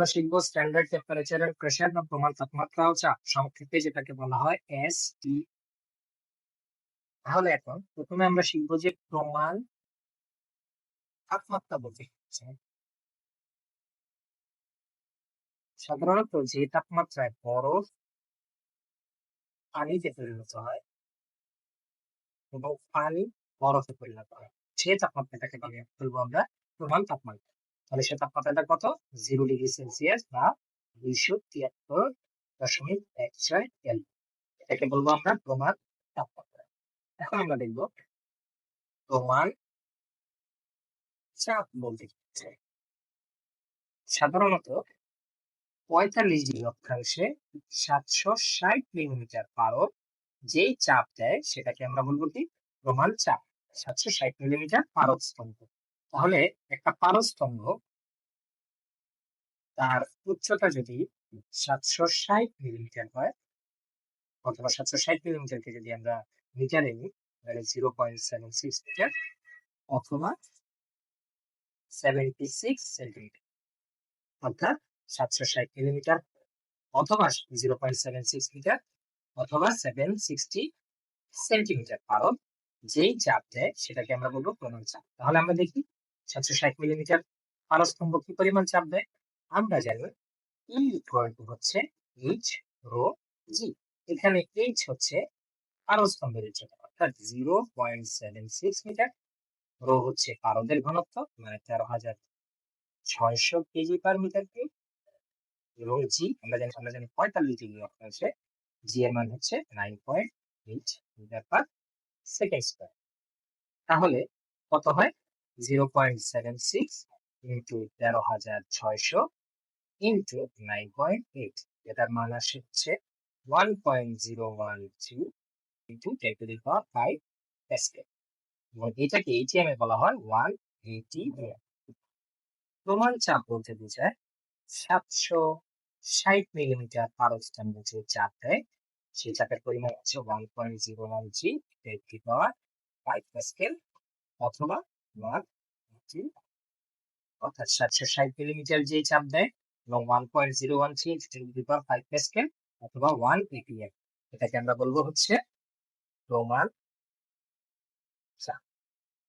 আমরা শিখব standard temperature and pressure বা প্রমাণ তাপমাত্রা ও চাপ। সংক্ষেপে যেটাকে বলা হয় এস টি তাহলে এখন প্রথমে আমরা শিখব যে প্রমাণ তাপমাত্রা বলতে? সাধারণত যে তাপমাত্রায় বরফ পানিতে পরিণত হয় এবং পানি বরফে পরিণত হয়, সে তাপমাত্রাটাকে বলে- বলব আমরা প্রমাণ তাপমাত্রা। তাহলে সে তাপমাত্রাটা কত? জিরো ডিগ্রি সেলসিয়াস বা দুইশো তিয়াত্তর দশমিক এক ছয় এল এটাকে বলব আমরা প্রমাণ তাপমাত্রা। এখন আমরা দেখব প্রমাণ চাপ বলতে বোঝায়? সাধারণত পঁয়তাল্লিশ ডিগ্রি অক্ষাংশে সাতশো ষাট মিলিমিটার পারদ যেই চাপ দেয়, সেটাকে আমরা বলব কি? প্রমাণ চাপ। সাতশো ষাট মিলিমিটার পারদ স্তম্ভ। তাহলে একটা পারদ স্তম্ভ তার উচ্চতা যদি সাতশো ষাট মিলিমিটার হয়, অথবা সাতশো ষাট মিলিমিটারকে যদি আমরা মিটারে নিই, তাহলে zero point seven six metre অথবা সেভেন্টি সিক্স সেন্টিমিটার, অর্থাৎ সাতশো ষাট মিলিমিটার অথবা zero point seven six metre অথবা সেভেন সিক্সটি সেন্টিমিটার। পারদ যেই চাপ দেয়, সেটাকে আমরা বলব প্রমাণ চাপ। তাহলে আমরা দেখি সাতশো ষাট মিলিমিটার পারস্তম্ভ কি পরিমাণ চাপ দেয়? আমরা জানি ইকুয়াল টু হচ্ছে এইচ রো জি এখানে এইচ হচ্ছে পারস্তম্ভের উচ্চতা অর্থাৎ zero point seven six metre. Rho হচ্ছে পারদের ঘনত্ব মানে তেরো হাজার ছয়শো কেজি পার মিটার কিউব এবং জি আমরা জানি আমরা জানি পঁয়তাল্লিশ ডিগ্রি অক্ষাংশে জি এর মান হচ্ছে nine point eight metre per second square তাহলে কত হয়? Zero point seven six into তেরো হাজার ছয়শো ইন্টু নাইন পয়েন্ট এইট এটার মান আসে হচ্ছে one point zero one three into ten to the power five pascal এবং এটাকে এটিএম এ বলা হয় ওয়ান এইটি প্রমাণ চাপ বলতে বোঝায় সাতশো ষাট মিলিমিটার পারস্তম্ভ যে চাপ দেয়। সেই চাপের পরিমাণ হচ্ছে one point zero one g ten to power five pascal অথবা ওয়ান এইটি অর্থাৎ সাতশো ষাট মিলিমিটার যে চাপ দেয়, এবং one point zero one three power five pascal অথবা ওয়ান এপিএম এটাকে আমরা বলব হচ্ছে প্রমাণ